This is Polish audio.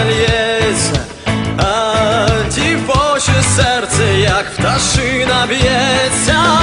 ten jest A ci posie serce jak ptaszyna biec